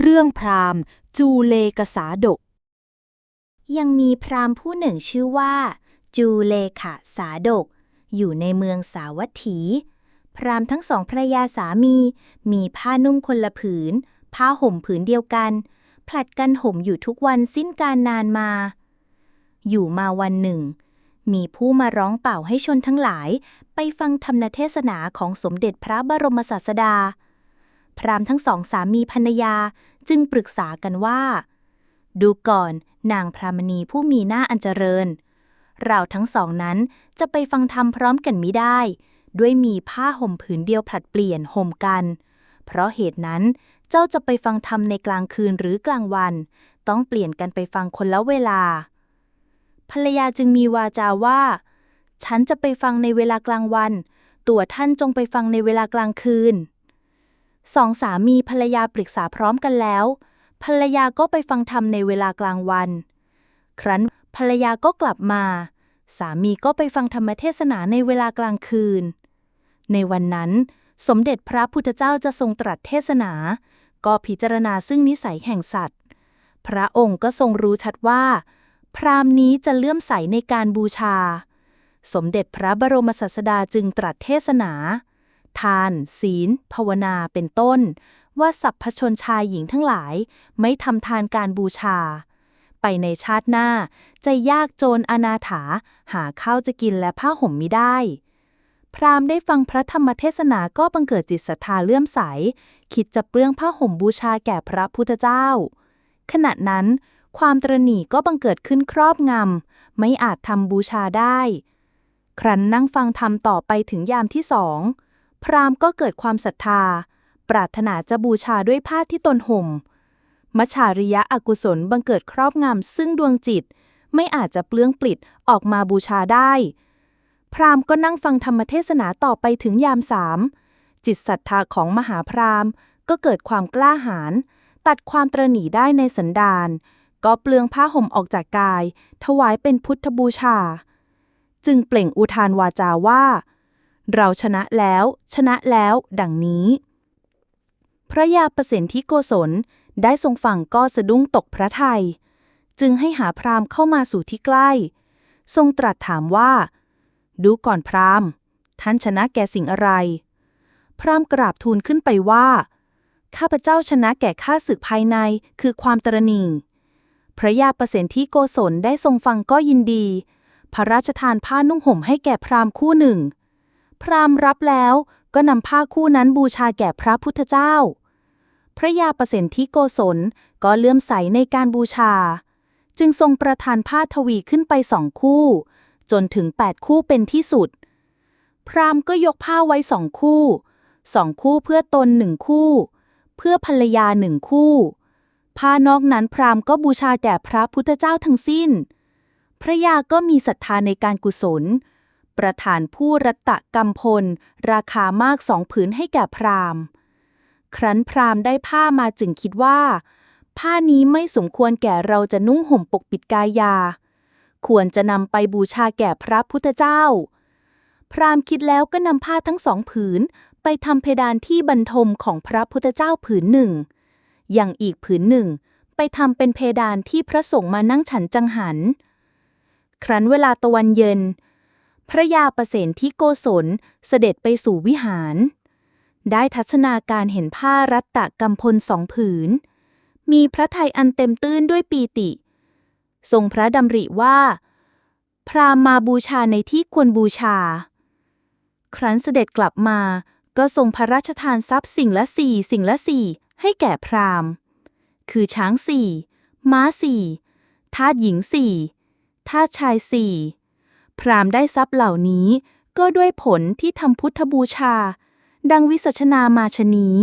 เรื่องพราหมณ์ จูเลกษาดก ยังมีพราหมณ์ผู้หนึ่งชื่อว่า จูเลขะสาดก อยู่ในเมืองสาวัตถี พราหมณ์ทั้งสองภรยาสามี มีผ้านุ่งคนละผืน ผ้าห่มผืนเดียวกัน ผลัดกันห่มอยู่ทุกวันสิ้นการนานมา อยู่มาวันหนึ่ง มีผู้มาร้องเป่าให้ชนทั้งหลาย ไปฟังธรรมเทศนาของสมเด็จพระบรมศาสดา พราหมณ์ทั้งสองสามีภรรยาจึงปรึกษากันว่า ดูก่อนนางพรามณีผู้มีหน้าอันเจริญ เราทั้งสองนั้นจะไปฟังธรรมพร้อมกันมิได้ ด้วยมีผ้าห่มผืนเดียวผลัดเปลี่ยนห่มกัน เพราะเหตุนั้นเจ้าจะไปฟังธรรมในกลางคืนหรือกลางวัน ต้องเปลี่ยนกันไปฟังคนละเวลา ภรรยาจึงมีวาจาว่า ฉันจะไปฟังในเวลากลางวัน ตัวท่านจงไปฟังในเวลากลางคืน สองสามีภรรยาปรึกษาพร้อมกันแล้ว ภรรยาก็ไปฟังธรรมในเวลากลางวัน ครั้นภรรยาก็กลับมา สามีก็ไปฟังธรรมเทศนาในเวลากลางคืน ในวันนั้น สมเด็จพระพุทธเจ้าจะทรงตรัสเทศนา ก็พิจารณาซึ่งนิสัยแห่งสัตว์ พระองค์ก็ทรงรู้ชัดว่า พราหมณ์นี้จะเลื่อมใสในการบูชา สมเด็จพระบรมศาสดาจึงตรัสเทศนา ทาน ศีล ภาวนาเป็นต้น ว่าสัพพชนชายหญิงทั้งหลาย ไม่ทำทานการบูชา ไปในชาติหน้า จะยากโจรอนาถา หาข้าวจะกินและผ้าห่มมิได้ พราหมณ์ได้ฟังพระธรรมเทศนาก็บังเกิดจิตศรัทธาเลื่อมใส คิดจะเปลื้องผ้าห่มบูชาแก่พระพุทธเจ้า ขณะนั้นความตรณีก็บังเกิดขึ้นครอบงำ ไม่อาจทำบูชาได้ ครั้นนั่งฟังธรรมต่อไปถึงยามที่สอง พราหมณ์ก็เกิดความศรัทธา ปรารถนาจะบูชาด้วยผ้าที่ตนห่ม มัจฉาริยะอกุศลบังเกิดครอบงำซึ่งดวงจิต ไม่อาจจะเปลื้องปลิดออกมาบูชาได้ พราหมณ์ก็นั่งฟังธรรมเทศนาต่อไปถึงยามสาม จิตศรัทธาของมหาพราหมณ์ ก็เกิดความกล้าหาญตัดความตรหนีได้ในสันดาน ก็เปลืองผ้าห่มออกจากกาย ถวายเป็นพุทธบูชา จึงเปล่งอุทานวาจาว่า เราชนะแล้ว ชนะแล้ว ดังนี้ พระยาประสิทธิโกศลได้ทรงฟังก็สะดุ้งตกพระทัยจึงให้หาพราหมณ์เข้ามาสู่ที่ใกล้ ทรงตรัสถามว่า ดูก่อนพราหมณ์ ท่านชนะแก่สิ่งอะไร พราหมณ์กราบทูลขึ้นไปว่า ข้าพเจ้าชนะแก่ข้าศึกภายในคือความตรณีพระยาประสิทธิโกศลได้ทรงฟังก็ยินดี พระราชทานผ้านุ่งห่มให้แก่พราหมณ์คู่หนึ่ง พราหมณ์รับแล้วก็นำผ้าคู่นั้นบูชาแก่พระพุทธเจ้า พระยาประสิทธิโกศลก็เลื่อมใสในการบูชา จึงทรงประทานผ้าทวีขึ้นไปสองคู่ จนถึงแปดคู่เป็นที่สุด พราหมณ์ก็ยกผ้าไว้สองคู่สองคู่เพื่อตนหนึ่งคู่ เพื่อภรรยาหนึ่งคู่ ผ้านอกนั้นพราหมณ์ก็บูชาแก่พระพุทธเจ้าทั้งสิ้น พระยาก็มีศรัทธาในการกุศล ประทานผู้รัตตะกำพล ราคามากสองผืนให้แก่พราหมณ์ ครั้นพราหมณ์ได้ผ้ามาจึงคิดว่า ผ้านี้ไม่สมควรแก่เราจะนุ่งห่มปกปิดกายา ควรจะนำไปบูชาแก่พระพุทธเจ้า พราหมณ์คิดแล้วก็นำผ้าทั้งสองผืน ไปทำเพดานที่บรรทมของพระพุทธเจ้าผืนหนึ่ง อย่างอีกผืนหนึ่ง ไปทำเป็นเพดานที่พระสงฆ์มานั่งฉันจังหัน ครั้นเวลาตะวันเย็น พระยาประเสนที่โกศลเสด็จไปสู่วิหาร ได้ทัศนาการเห็นผ้ารัตตะกำพลสองผืน มีพระทัยอันเต็มตื้นด้วยปีติ ทรงพระดำริว่า พราหมมาบูชาในที่ควรบูชา ครั้นเสด็จกลับมาก็ทรงพระราชทานทรัพย์สิ่งละสี่สิ่งละสี่ให้แก่พราหม์คือช้างสี่ม้าสี่ทาสหญิงสี่ทาสชายสี่ พราหมณ์ได้ทรัพย์เหล่านี้ก็ด้วยผลที่ทำพุทธบูชา ดังวิสัชนามาชนี้